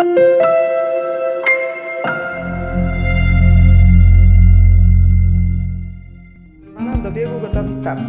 Do biegu gotowi start.